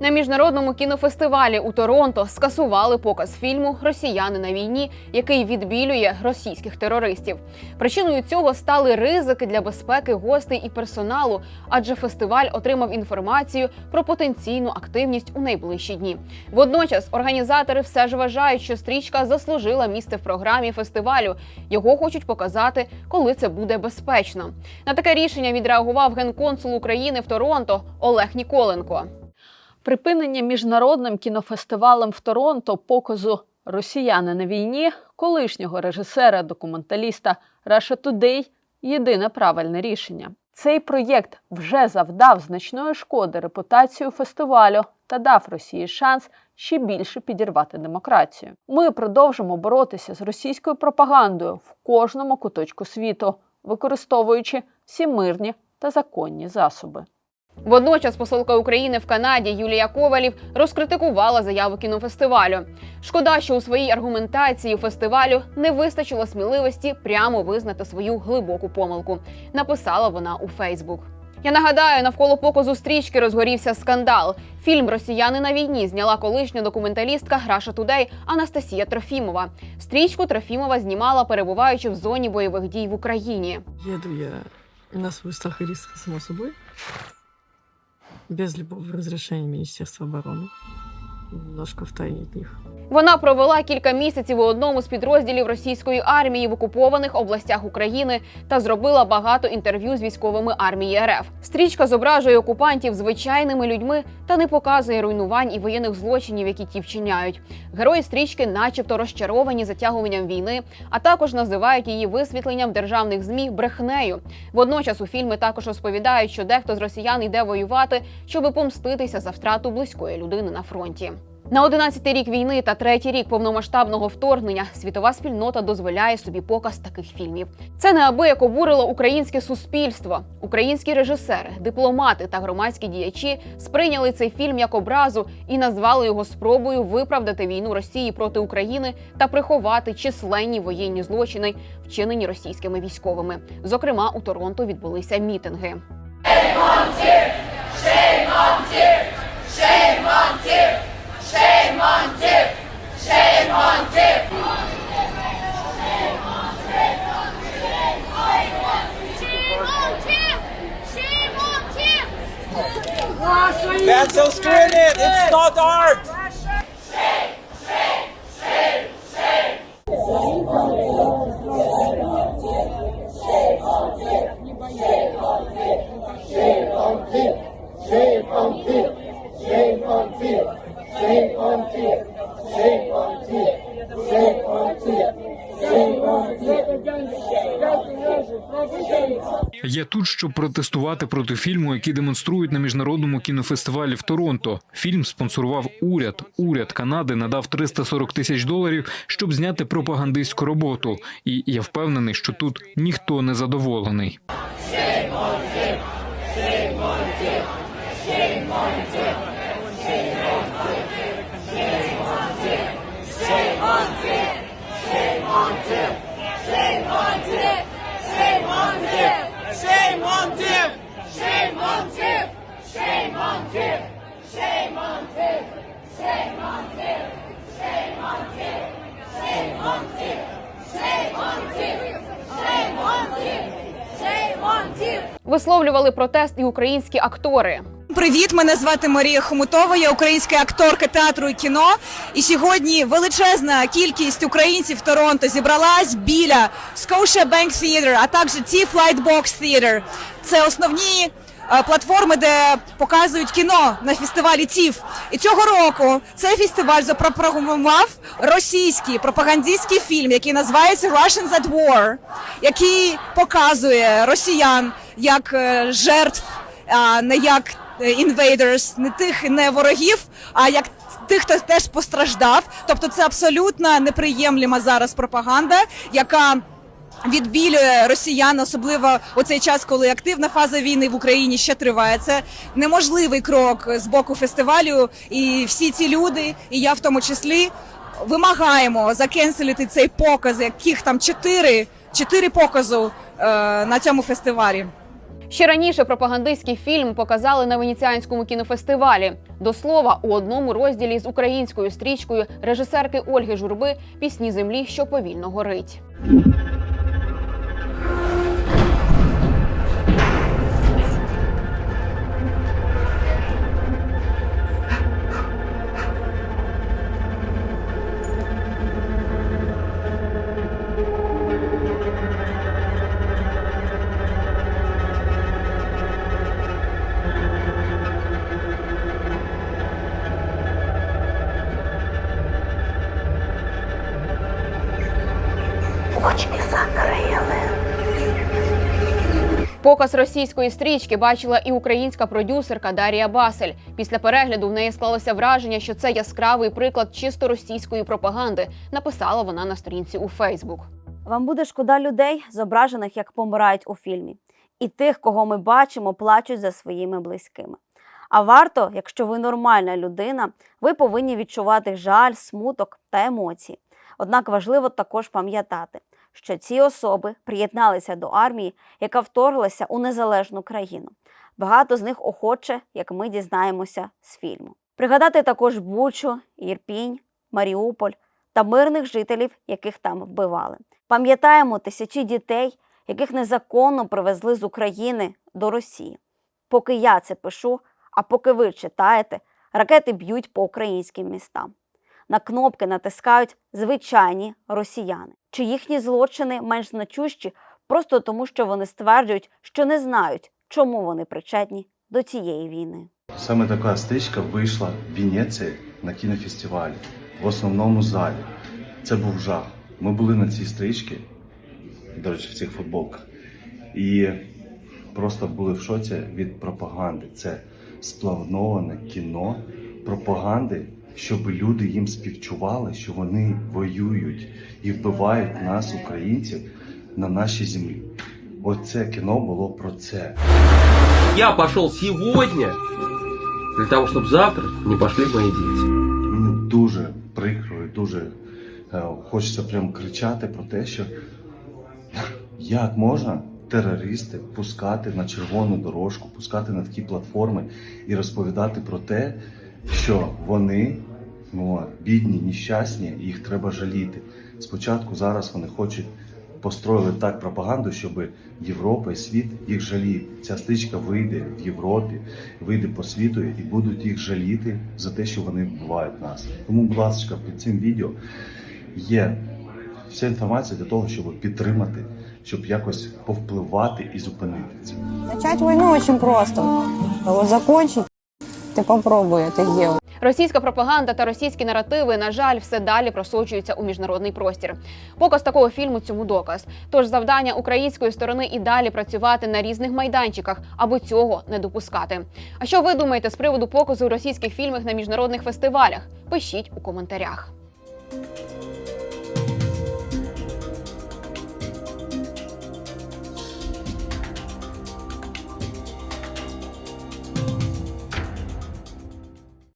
На міжнародному кінофестивалі у Торонто скасували показ фільму Росіяни на війні, який відбілює російських терористів. Причиною цього стали ризики для безпеки гостей і персоналу, адже фестиваль отримав інформацію про потенційну активність у найближчі дні. Водночас організатори все ж вважають, що стрічка заслужила місце в програмі фестивалю. Його хочуть показати, коли це буде безпечно. На таке рішення відреагував генконсул України в Торонто Олег Ніколенко. Припинення міжнародним кінофестивалем в Торонто показу Росіяни на війні колишнього режисера документаліста Russia Today – єдине правильне рішення. Цей проєкт вже завдав значної шкоди репутацію фестивалю та дав Росії шанс ще більше підірвати демократію. Ми продовжимо боротися з російською пропагандою в кожному куточку світу, використовуючи всі мирні та законні засоби. Водночас посолка України в Канаді Юлія Ковалів розкритикувала заяву кінофестивалю. Шкода, що у своїй аргументації фестивалю не вистачило сміливості прямо визнати свою глибоку помилку. Написала вона у Фейсбук. Я нагадаю, навколо показу стрічки розгорівся скандал. Фільм Росіяни на війні зняла колишня документалістка Граша Тудей Анастасія Трофімова. Стрічку Трофімова знімала, перебуваючи в зоні бойових дій в Україні. Еду я на свой страх и риск, само собой, без любого разрешения Министерства обороны, немножко в тайне от них. Вона провела кілька місяців у одному з підрозділів російської армії в окупованих областях України та зробила багато інтерв'ю з військовими армії РФ. Стрічка зображує окупантів звичайними людьми та не показує руйнувань і воєнних злочинів, які ті вчиняють. Герої стрічки, начебто, розчаровані затягуванням війни, а також називають її висвітленням державних змі брехнею. Водночас у фільмі також розповідають, що дехто з росіян йде воювати, щоби помститися за втрату близької людини на фронті. На 11-й рік війни та третій рік повномасштабного вторгнення світова спільнота дозволяє собі показ таких фільмів. Це неабияк обурило українське суспільство. Українські режисери, дипломати та громадські діячі сприйняли цей фільм як образу і назвали його спробою виправдати війну Росії проти України та приховати численні воєнні злочини, вчинені російськими військовими. Зокрема, у Торонто відбулися мітинги. Shame on Dick! Shame on Dick! That's so scripted! It's not art! Тут, щоб протестувати проти фільму, який демонструють на міжнародному кінофестивалі в Торонто. Фільм спонсорував уряд. Уряд Канади надав 340 тисяч доларів, щоб зняти пропагандистську роботу. І я впевнений, що тут ніхто не задоволений. Shame on Tim. Висловлювали протест і українські актори. Привіт, мене звати Марія Хомутова. Я українська акторка театру і кіно. І сьогодні величезна кількість українців Торонто зібралась біля Scotia Bank Theatre, а також T-Flight Theatre. Це основні платформи, де показують кіно на фестивалі ТІФ. І цього року цей фестиваль запрограмував російський пропагандистський фільм, який називається Russians at War, який показує росіян як е, жертв а не як е, invaders, не тих не ворогів, а як тих, хто теж постраждав. Тобто це абсолютно неприємлема зараз пропаганда, яка відбілює росіян, особливо у цей час, коли активна фаза війни в Україні ще триває. Це неможливий крок з боку фестивалю, і всі ці люди, і я в тому числі. Вимагаємо закенселити цей показ, яких там чотири, чотири показу е, на цьому фестивалі. Ще раніше пропагандистський фільм показали на венеціанському кінофестивалі. До слова, у одному розділі з українською стрічкою режисерки Ольги Журби пісні землі, що повільно горить. Показ російської стрічки бачила і українська продюсерка Дарія Басель. Після перегляду в неї склалося враження, що це яскравий приклад чисто російської пропаганди. Написала вона на сторінці у Фейсбук. Вам буде шкода людей, зображених як помирають у фільмі, і тих, кого ми бачимо, плачуть за своїми близькими. А варто, якщо ви нормальна людина, ви повинні відчувати жаль, смуток та емоції. Однак важливо також пам'ятати, що ці особи приєдналися до армії, яка вторглася у незалежну країну. Багато з них охоче, як ми дізнаємося з фільму. Пригадати також Бучу, Ірпінь, Маріуполь та мирних жителів, яких там вбивали. Пам'ятаємо тисячі дітей, яких незаконно привезли з України до Росії. Поки я це пишу, а поки ви читаєте, ракети б'ють по українським містам. На кнопки натискають звичайні росіяни, чи їхні злочини менш значущі просто тому, що вони стверджують, що не знають, чому вони причетні до цієї війни. Саме така стичка вийшла в Венеції на кінофестивалі в основному залі. Це був жах. Ми були на цій стрічці, до речі, в цих футболках, і просто були в шоці від пропаганди. Це сплановане кіно пропаганди, щоб люди їм співчували, що вони воюють і вбивають нас, українців, на нашій землі. Оце кіно було про це. Я пошел сегодня для того, чтобы завтра не пошли мои дети. Мені дуже прикро і дуже е, хочеться прям кричати про те, що як можна терористи пускати на червону дорожку, пускати на такі платформи і розповідати про те, що вони ну, бідні, нещасні, їх треба жаліти. Спочатку зараз вони хочуть построїли так пропаганду, щоб Європа і світ їх жалів. Ця стичка вийде в Європі, вийде по світу і будуть їх жаліти за те, що вони вбивають нас. Тому, будь ласка, під цим відео є вся інформація для того, щоб підтримати, щоб якось повпливати і зупинити це. Начать войну очень просто. А вот закончить ты это. Російська пропаганда та російські наративи, на жаль, все далі просочуються у міжнародний простір. Показ такого фільму цьому доказ. Тож завдання української сторони і далі працювати на різних майданчиках, аби цього не допускати. А що ви думаєте з приводу показу російських фільмів на міжнародних фестивалях? Пишіть у коментарях.